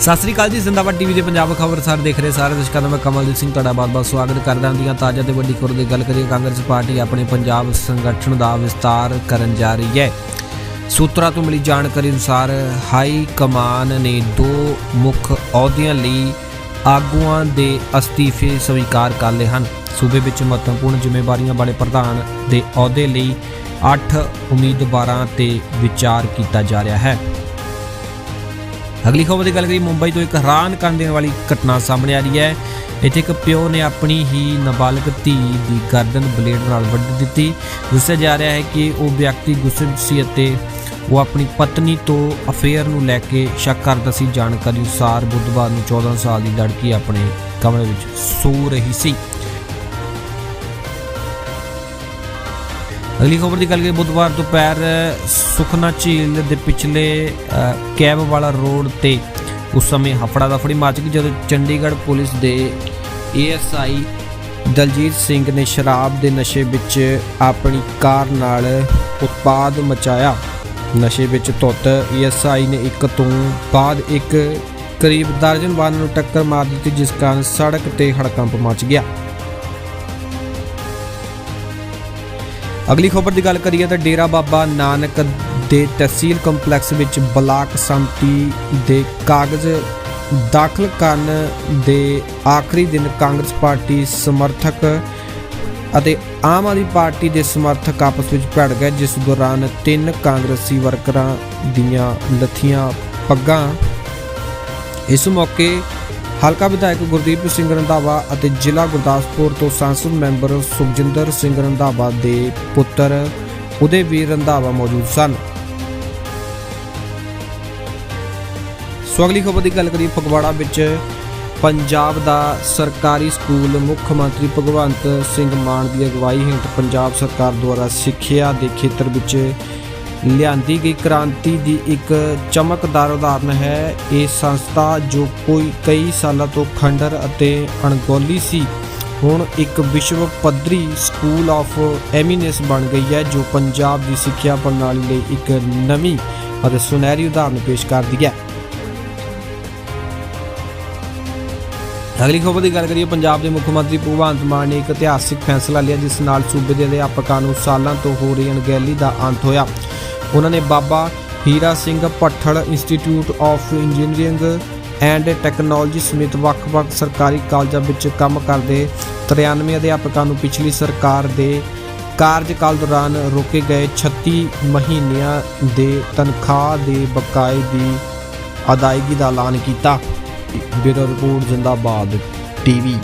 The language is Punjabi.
ਸਤਿ ਸ੍ਰੀ ਅਕਾਲ ਜੀ, ਜ਼ਿੰਦਾਬਾਦ ਟੀਵੀ ਦੇ ਪੰਜਾਬ ਖਬਰ ਸਾਰੇ ਦੇਖ ਰਹੇ ਸਾਰੇ ਦਰਸ਼ਕਾਂ ਦਾ ਮੈਂ ਕਮਲਜੀਤ ਸਿੰਘ ਤੁਹਾਡਾ ਬਹੁਤ-ਬਹੁਤ ਸਵਾਗਤ ਕਰਦਾ ਹਾਂ। ਦੀਆਂ ਤਾਜ਼ਾ ਤੇ ਵੱਡੀ ਖਬਰ ਦੀ ਗੱਲ ਕਰੀਏ, ਕਾਂਗਰਸ ਪਾਰਟੀ ਆਪਣੇ ਪੰਜਾਬ ਸੰਗਠਨ ਦਾ ਵਿਸਤਾਰ ਕਰਨ ਜਾ ਰਹੀ ਹੈ। ਸੂਤਰਾਂ ਤੋਂ ਮਿਲੀ ਜਾਣਕਾਰੀ ਅਨੁਸਾਰ, ਹਾਈ ਕਮਾਨ ਨੇ ਦੋ ਮੁੱਖ ਅਹੁਦਿਆਂ ਲਈ ਆਗੂਆਂ ਦੇ ਅਸਤੀਫੇ ਸਵੀਕਾਰ ਕਰ ਲਏ ਹਨ। ਸੂਬੇ ਵਿੱਚ ਮਹੱਤਵਪੂਰਨ ਜ਼ਿੰਮੇਵਾਰੀਆਂ ਵਾਲੇ ਪ੍ਰਧਾਨ ਦੇ ਅਹੁਦੇ ਲਈ 8 ਉਮੀਦਵਾਰਾਂ ਤੇ ਵਿਚਾਰ ਕੀਤਾ ਜਾ ਰਿਹਾ ਹੈ। ਅਗਲੀ ਖਬਰ ਦੀ ਗੱਲ ਕਰੀ ਮੁੰਬਈ ਤੋਂ ਇੱਕ ਹੈਰਾਨ ਕਰਨ ਦੇਣ ਵਾਲੀ ਘਟਨਾ ਸਾਹਮਣੇ ਆ ਰਹੀ ਹੈ। ਇੱਥੇ ਇੱਕ ਪਿਓ ਨੇ ਆਪਣੀ ਹੀ ਨਾਬਾਲਗ ਧੀ ਦੀ ਗਰਦਨ ਬਲੇਡ ਨਾਲ ਵੱਢ ਦਿੱਤੀ। ਦੱਸਿਆ ਜਾ ਰਿਹਾ ਹੈ ਕਿ ਉਹ ਵਿਅਕਤੀ ਗੁੱਸੇ ਵਿੱਚ ਸੀ ਅਤੇ ਉਹ ਆਪਣੀ ਪਤਨੀ ਤੋਂ ਅਫੇਅਰ ਨੂੰ ਲੈ ਕੇ ਸ਼ੱਕ ਕਰਦਾ ਸੀ। ਜਾਣਕਾਰੀ ਅਨੁਸਾਰ ਬੁੱਧਵਾਰ ਨੂੰ 14 ਸਾਲ ਦੀ ਲੜਕੀ ਆਪਣੇ ਕਮਰੇ ਵਿੱਚ ਸੋ ਰਹੀ ਸੀ। ਅਗਲੀ ਖਬਰ ਦੀ ਗੱਲ ਕਰੀਏ, ਬੁੱਧਵਾਰ ਦੁਪਹਿਰ, ਸੁਖਨਾ ਝੀਲ ਦੇ ਪਿਛਲੇ ਕੈਬ ਵਾਲਾ ਰੋਡ ਤੇ ਉਸ ਸਮੇਂ ਹਫੜਾ ਦਫੜੀ ਮਚ ਗਈ, ਜਦੋਂ ਚੰਡੀਗੜ੍ਹ ਪੁਲਿਸ ਦੇ ਏਐਸਆਈ ਦਲਜੀਤ ਸਿੰਘ ਨੇ ਸ਼ਰਾਬ ਦੇ ਨਸ਼ੇ ਵਿੱਚ ਆਪਣੀ ਕਾਰ ਨਾਲ ਉਤਪਾਦ ਮਚਾਇਆ। ਨਸ਼ੇ ਵਿੱਚ ਧੁੱਤ, ਏਐਸਆਈ ਨੇ ਇੱਕ ਤੋਂ ਬਾਅਦ ਇੱਕ ਕਰੀਬ ਦਰਜਨ ਵਾਹਨਾਂ ਨੂੰ ਟੱਕਰ ਮਾਰ ਦਿੱਤੀ, ਜਿਸ ਕਾਰਨ ਸੜਕ ਤੇ ਹੜਕੰਪ ਮਚ ਗਿਆ। ਅਗਲੀ ਖਬਰ ਦੀ ਗੱਲ ਕਰੀਏ ਤਾਂ ਡੇਰਾ ਬਾਬਾ ਨਾਨਕ ਦੇ ਤਹਿਸੀਲ ਕੰਪਲੈਕਸ ਵਿੱਚ ਬਲਾਕ ਸੰਮਤੀ ਦੇ ਕਾਗਜ਼ ਦਾਖਲ ਕਰਨ ਦੇ ਆਖਰੀ ਦਿਨ ਕਾਂਗਰਸ ਪਾਰਟੀ ਸਮਰਥਕ ਅਤੇ ਆਮ ਆਦਮੀ ਪਾਰਟੀ ਦੇ ਸਮਰਥਕ ਆਪਸ ਵਿੱਚ ਭਿੜ ਗਏ, ਜਿਸ ਦੌਰਾਨ ਤਿੰਨ ਕਾਂਗਰਸੀ ਵਰਕਰਾਂ ਦੀਆਂ ਲੱਥੀਆਂ ਪੱਗਾਂ। ਇਸ ਮੌਕੇ ਹਲਕਾ ਵਿਧਾਇਕ ਗੁਰਦੀਪ ਸਿੰਘ ਰੰਧਾਵਾ ਅਤੇ ਜ਼ਿਲ੍ਹਾ ਗੁਰਦਾਸਪੁਰ ਤੋਂ ਸੰਸਦ ਮੈਂਬਰ ਸੁਖਜਿੰਦਰ ਸਿੰਘ ਰੰਧਾਵਾ ਦੇ ਪੁੱਤਰ ਉਦੇਵੀਰ ਰੰਧਾਵਾ ਮੌਜੂਦ ਸਨ। ਸੋ ਅਗਲੀ ਖਬਰ ਦੀ ਗੱਲ ਕਰੀਏ ਫਗਵਾੜਾ ਵਿੱਚ, ਪੰਜਾਬ ਦਾ ਸਰਕਾਰੀ ਸਕੂਲ ਮੁੱਖ ਮੰਤਰੀ ਭਗਵੰਤ ਸਿੰਘ ਮਾਨ ਦੀ ਅਗਵਾਈ ਹੇਠ ਪੰਜਾਬ ਸਰਕਾਰ ਦੁਆਰਾ ਸਿੱਖਿਆ ਦੇ ਖੇਤਰ ਵਿੱਚ ਲਿਆਂਦੀ ਗਈ ਕ੍ਰਾਂਤੀ ਦੀ ਇੱਕ ਚਮਕਦਾਰ ਉਦਾਹਰਨ ਹੈ। ਇਹ ਸੰਸਥਾ ਜੋ ਕੋਈ ਕਈ ਸਾਲਾਂ ਤੋਂ ਖੰਡਰ ਅਤੇ ਅਣਗੌਲੀ ਸੀ, ਹੁਣ ਇੱਕ ਵਿਸ਼ਵ ਪੱਧਰੀ ਸਕੂਲ ਆਫ ਐਮੀਨੈਂਸ ਬਣ ਗਈ ਹੈ, ਜੋ ਪੰਜਾਬ ਦੀ ਸਿੱਖਿਆ ਪ੍ਰਣਾਲੀ ਲਈ ਇੱਕ ਨਵੀਂ ਅਤੇ ਸੁਨਹਿਰੀ ਉਦਾਹਰਨ ਪੇਸ਼ ਕਰਦੀ ਹੈ। ਅਗਲੀ ਖਬਰ ਦੀ ਗੱਲ ਕਰੀਏ, ਪੰਜਾਬ ਦੇ ਮੁੱਖ ਮੰਤਰੀ ਭਗਵੰਤ ਮਾਨ ਨੇ ਇੱਕ ਇਤਿਹਾਸਿਕ ਫੈਸਲਾ ਲਿਆ, ਜਿਸ ਨਾਲ ਸੂਬੇ ਦੇ ਅਧਿਆਪਕਾਂ ਨੂੰ ਸਾਲਾਂ ਤੋਂ ਹੋ ਰਹੀ ਅਣਗਹਿਲੀ ਦਾ ਅੰਤ ਹੋਇਆ। ਉਹਨਾਂ ਨੇ Baba Hira Singh Bhathal institute of engineering and technology ਸਮੇਤ ਵੱਖ-ਵੱਖ ਸਰਕਾਰੀ ਕਾਲਜਾਂ ਵਿੱਚ ਕੰਮ ਕਰਦੇ 93 ਅਧਿਆਪਕਾਂ ਨੂੰ ਪਿਛਲੀ ਸਰਕਾਰ ਦੇ ਕਾਰਜਕਾਲ ਦੌਰਾਨ ਰੋਕੇ ਗਏ 36 ਮਹੀਨਿਆਂ ਦੇ ਤਨਖਾਹ ਦੇ ਬਕਾਏ ਦੀ ਅਦਾਇਗੀ ਦਾ ਐਲਾਨ ਕੀਤਾ। ਬਿਊਰੋ ਰਿਪੋਰਟ ਜ਼ਿੰਦਾਬਾਦ ਟੀਵੀ